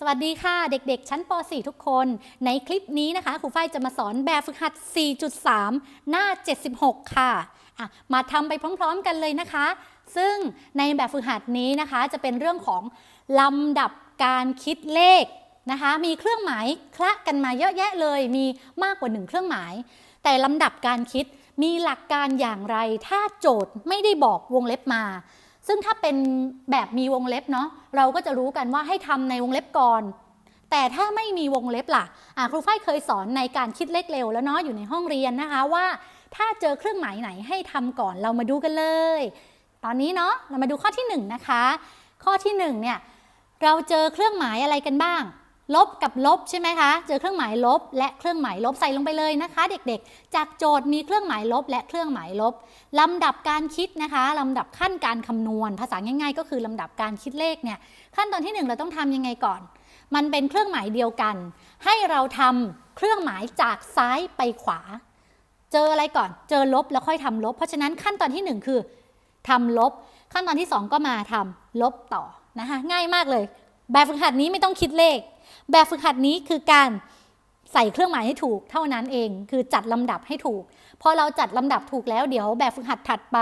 สวัสดีค่ะเด็กๆ ชั้นป .4 ทุกคน ในคลิปนี้นะคะครูฝ้ายจะมาสอนแบบฝึกหัด 4.3 หน้า 76 ค่ะะมาทำไปพร้อมๆกันเลยนะคะ ซึ่งในแบบฝึกหัดนี้นะคะจะเป็นเรื่องของลำดับการคิดเลขนะคะ มีเครื่องหมายคละกันมาเยอะแยะเลย มีมากกว่าหนึ่งเครื่องหมาย แต่ลำดับการคิดมีหลักการอย่างไร ถ้าโจทย์ไม่ได้บอกวงเล็บมา ซึ่งถ้าเป็นแบบมีวงเล็บเนาะเราก็จะรู้กันว่าให้ทำในวงเล็บก่อน แต่ถ้าไม่มีวงเล็บล่ะะครูฝ้ายเคยสอนในการคิดเลขเร็วแล้วเนาะอยู่ในห้องเรียนนะคะว่า ถ้าเจอเครื่องหมายไหนให้ทำก่อนเรามาดูกันเลย ตอนนี้เนาะเรามาดูข้อที่1นงนะคะข้อที่1เนี่ยเราเจอเครื่องหมายอะไรกันบ้าง ลบกับลบใช่ไหมคะ เจอเครื่องหมายลบ และเครื่องหมายลบใส่ลงไปเลยนะคะ เด็กๆ จากโจทย์มีเครื่องหมายลบ และเครื่องหมายลบลำดับการคิดนะคะลำดับขั้นการคำนวณ ภาษาง่าย ๆ ก็คือลำดับการคิดเลขเนี่ยขั้นตอนที่ 1 เราต้องทำยังไงก่อน มันเป็นเครื่องหมายเดียวกัน ให้เราทำเครื่องหมายจากซ้ายไปขวา เจออะไรก่อน เจอลบแล้วค่อยทำลบ เพราะฉะนั้นขั้นตอนที่ 1 คือทำลบ ขั้นตอนที่ 2 ก็มาทำลบต่อนะคะง่ายมากเลย แบบฝึกหัดนี้ไม่ต้องคิดเลข แบบฝึกหัดนี้คือการใส่เครื่องหมายให้ถูกเท่านั้นเอง คือจัดลำดับให้ถูก พอเราจัดลำดับถูกแล้วเดี๋ยวแบบฝึกหัดถัดไป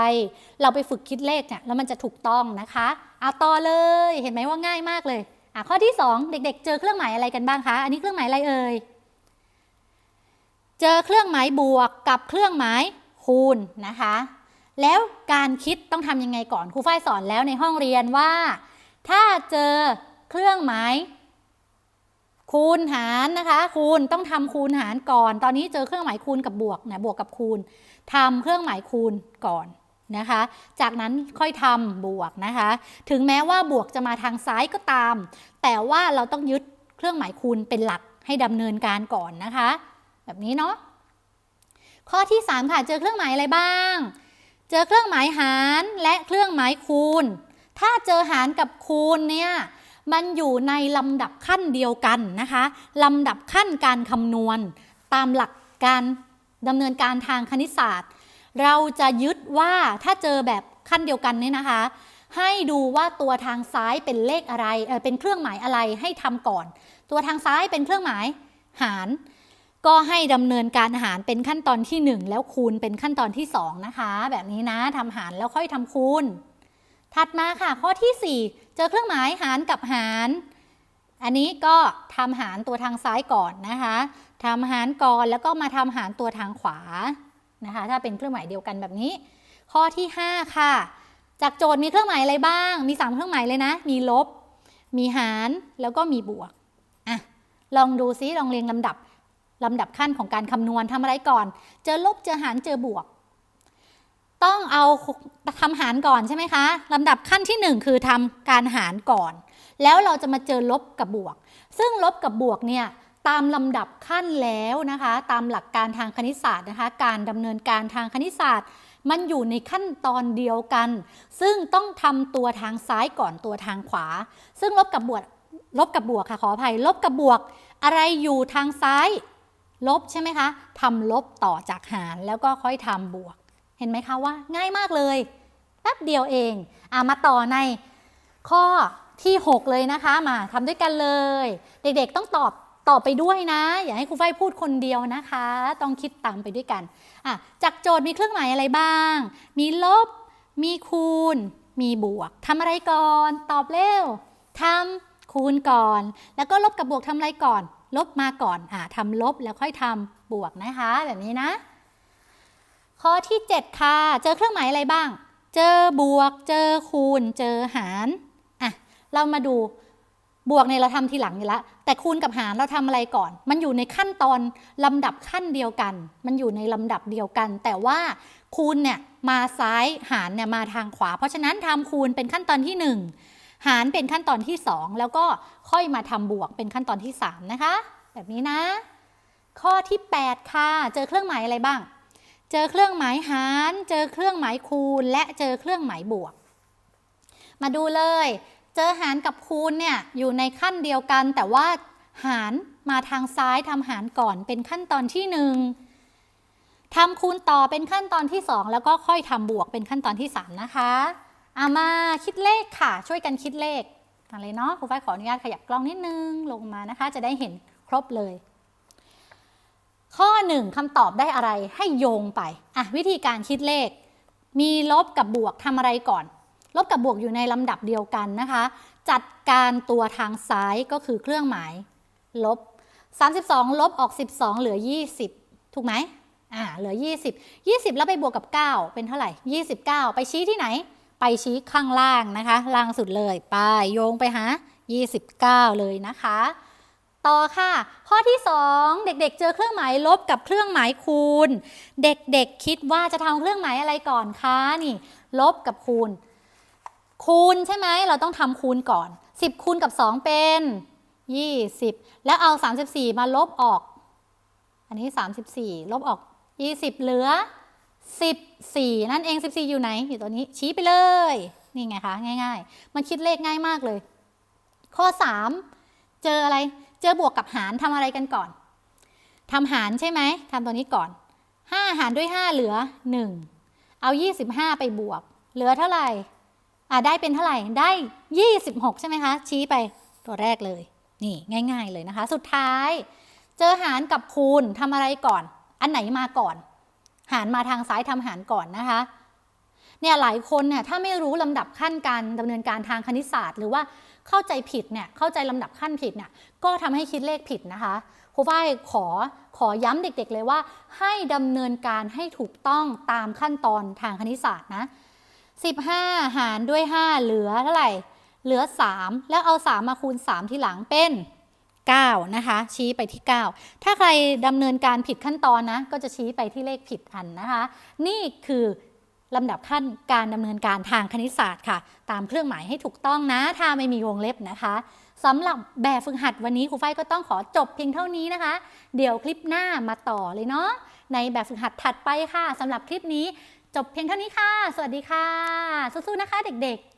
เราไปฝึกคิดเลขเนี่ยแล้วมันจะถูกต้องนะคะเอาต่อเลยเห็นไหมว่าง่ายมากเลยอะข้อที่ 2 เด็ก ๆ เจอเครื่องหมายอะไรกันบ้างคะอันนี้เครื่องหมายอะไรเอ่ยเจอเครื่องหมายบวกกับเครื่องหมายคูณนะคะ แล้วการคิดต้องทำยังไงก่อนครูฝ้ายสอนแล้วในห้องเรียนว่า ถ้าเจอ เครื่องหมายคูณหารนะคะ คูณต้องทำคูณหารก่อน ตอนนี้เจอเครื่องหมายคูณกับบวกนะบวกกับคูณทำเครื่องหมายคูณก่อนนะคะ จากนั้นค่อยทำบวกนะคะ ถึงแม้ว่าบวกจะมาทางซ้ายก็ตาม แต่ว่าเราต้องยึดเครื่องหมายคูณเป็นหลักให้ดำเนินการก่อนนะคะ แบบนี้เนาะข้อที่ 3 ค่ะ เจอเครื่องหมายอะไรบ้าง เจอเครื่องหมายหารและเครื่องหมายคูณ ถ้าเจอหารกับคูณเนี่ย มันอยู่ในลำดับขั้นเดียวกันนะคะลำดับขั้นการคำนวณ ตามหลักการดำเนินการทางคณิตศาสตร์ เราจะยึดว่าถ้าเจอแบบขั้นเดียวกันเนี่ยนะคะ ให้ดูว่าตัวทางซ้ายเป็นเลขอะไรเออเป็นเครื่องหมายอะไรให้ทำก่อน ตัวทางซ้ายเป็นเครื่องหมายหาร ก็ให้ดำเนินการหารเป็นขั้นตอนที่ 1 แล้วคูณเป็นขั้นตอนที่ 2 นะคะ แบบนี้นะทำหารแล้วค่อยทำคูณ ถัดมาค่ะข้อที่ 4 เจอเครื่องหมายหารกับหาร อันนี้ก็ทำหารตัวทางซ้ายก่อนนะคะทำหารก่อนแล้วก็มาทำหารตัวทางขวานะคะ ถ้าเป็นเครื่องหมายเดียวกันแบบนี้ ข้อที่ 5 ค่ะ จากโจทย์มีเครื่องหมายอะไรบ้าง มี 3 เครื่องหมายเลยนะ มีลบ มีหารแล้วก็มีบวกอะลองดูซิลองเรียงลำดับลำดับขั้นของการคำนวณทำอะไรก่อน เจอลบเจอหารเจอบวก ต้องเอาทำหารก่อนใช่ไหมคะลำดับขั้นที่ 1 คือทำการหารก่อน แล้วเราจะมาเจอลบกับบวก ซึ่งลบกับบวกเนี่ยตามลำดับขั้นแล้วนะคะ ตามหลักการทางคณิตศาสตร์นะคะ การดำเนินการทางคณิตศาสตร์ มันอยู่ในขั้นตอนเดียวกัน ซึ่งต้องทำตัวทางซ้ายก่อนตัวทางขวา ซึ่งลบกับบวกลบกับบวกค่ะขออภัย ลบกับบวก อะไรอยู่ทางซ้าย ลบใช่ไหมคะทำลบต่อจากหารแล้วก็ค่อยทำบวก เห็นไหมคะว่าง่ายมากเลยแป๊บเดียวเองอะมาต่อในข้อที่ 6 เลยนะคะมาทำด้วยกันเลย เด็กๆต้องตอบตอบไปด้วยนะ อย่าให้ครูฝ้พูดคนเดียวนะคะ ต้องคิดตามไปด้วยกันอะจากโจทย์มีเครื่องหมายอะไรบ้าง มีลบ มีคูณ มีบวกทำอะไรก่อน ตอบเร็วทำคูณก่อน แล้วก็ลบกับบวกทำอะไรก่อน ลบมาก่อนอะทำลบแล้วค่อยทำบวกนะคะ แบบนี้นะ ข้อที่ 7 ค่ะ เจอเครื่องหมายอะไรบ้าง เจอบวก เจอคูณ เจอหารอะเรามาดูบวกเนี่ยเราทำทีหลังอยู่แล้วแต่คูณกับหารเราทำอะไรก่อน มันอยู่ในขั้นตอนลำดับขั้นเดียวกัน มันอยู่ในลำดับเดียวกัน แต่ว่าคูณเนี่ยมาซ้ายหารเนี่ยมาทางขวา เพราะฉะนั้นทำคูณเป็นขั้นตอนที่ 1 หารเป็นขั้นตอนที่ 2 แล้วก็ค่อยมาทำบวกเป็นขั้นตอนที่ 3 นะคะ แบบนี้นะ ข้อที่ 8 ค่ะ เจอเครื่องหมายอะไรบ้าง เจอเครื่องหมายหาร เจอเครื่องหมายคูณ และเจอเครื่องหมายบวก มาดูเลย เจอหารกับคูณเนี่ยอยู่ในขั้นเดียวกัน แต่ว่าหารมาทางซ้ายทำหารก่อนเป็นขั้นตอนที่หนึ่งทำคูณต่อเป็นขั้นตอนที่สองแล้วก็ค่อยทำบวกเป็นขั้นตอนที่สามนะคะเอามาคิดเลขค่ะ ช่วยกันคิดเลขอะไรเนาะครูฝ้ายขออนุญาตขยับกล้องนิดนึงลงมานะคะ จะได้เห็นครบเลย ข้อหนึ่งคำตอบได้อะไรให้โยงไปอะวิธีการคิดเลข มีลบกับบวกทำอะไรก่อน ลบกับบวกอยู่ในลำดับเดียวกันนะคะ จัดการตัวทางซ้ายก็คือเครื่องหมาย ลบ 32 ลบออก 12 เหลือ 20 ถูกไหมอ่าเหลือ 20 20 แล้วไปบวกกับ 9 เป็นเท่าไหร่ 29 ไปชี้ที่ไหน ไปชี้ข้างล่างนะคะ ล่างสุดเลย ไปโยงไปหา 29 เลยนะคะ ต่อค่ะ ข้อที่ 2 เด็กๆ เจอเครื่องหมายลบกับเครื่องหมายคูณ เด็กๆ คิดว่าจะทำเครื่องหมายอะไรก่อนคะนี่ ลบกับคูณ คูณใช่ไหมเราต้องทำคูณก่อน 10 คูณกับ 2 เป็น 20 แล้วเอา 34 มาลบออก อันนี้ 34 ลบออก 20 เหลือ 14 นั่นเอง 14 อยู่ไหน อยู่ตัวนี้ชี้ไปเลย นี่ไงคะ ง่าย ๆ มันคิดเลขง่ายมากเลย ข้อ 3 เจออะไร เจอบวกกับหารทำอะไรกันก่อนทำหารใช่ไหมทำตัวนี้ก่อน 5 หารด้วย 5 เหลือ 1 เอา 25 ไปบวก เหลือเท่าไหร่อ่าได้เป็นเท่าไหร่ได้ 26 ใช่ไหมคะ ชี้ไปตัวแรกเลย นี่ง่าย ๆเลยนะคะ สุดท้าย เจอหารกับคูณทำอะไรก่อน อันไหนมาก่อน หารมาทางซ้ายทำหารก่อนนะคะเนี่ยหลายคนเนี่ยถ้าไม่รู้ลำดับขั้นการดำเนินการทางคณิตศาสตร์ หรือว่า เข้าใจผิดเนี่ยเข้าใจลำดับขั้นผิดเนี่ยก็ทำให้คิดเลขผิดนะคะครูฝ้ายขอขอย้ำเด็กๆเลยว่า ให้ดำเนินการให้ถูกต้องตามขั้นตอนทางคณิตศาสตร์นะ 15 หารด้วย 5 เหลือเท่าไหร่เหลือ 3 แล้วเอา 3 มาคูณ 3 ที่หลังเป็น 9 นะคะ ชี้ไปที่ 9 ถ้าใครดำเนินการผิดขั้นตอนนะ ก็จะชี้ไปที่เลขผิดอันนะคะ นี่คือ ลำดับขั้นการดำเนินการทางคณิตศาสตร์ค่ะ ตามเครื่องหมายให้ถูกต้องนะ ถ้าไม่มีวงเล็บนะคะสำหรับแบบฝึกหัดวันนี้ครูไฟก็ต้องขอจบเพียงเท่านี้นะคะ เดี๋ยวคลิปหน้ามาต่อเลยเนาะในแบบฝึกหัดถัดไปค่ะสำหรับคลิปนี้ จบเพียงเท่านี้ค่ะ สวัสดีค่ะ สู้ๆนะคะเด็กๆ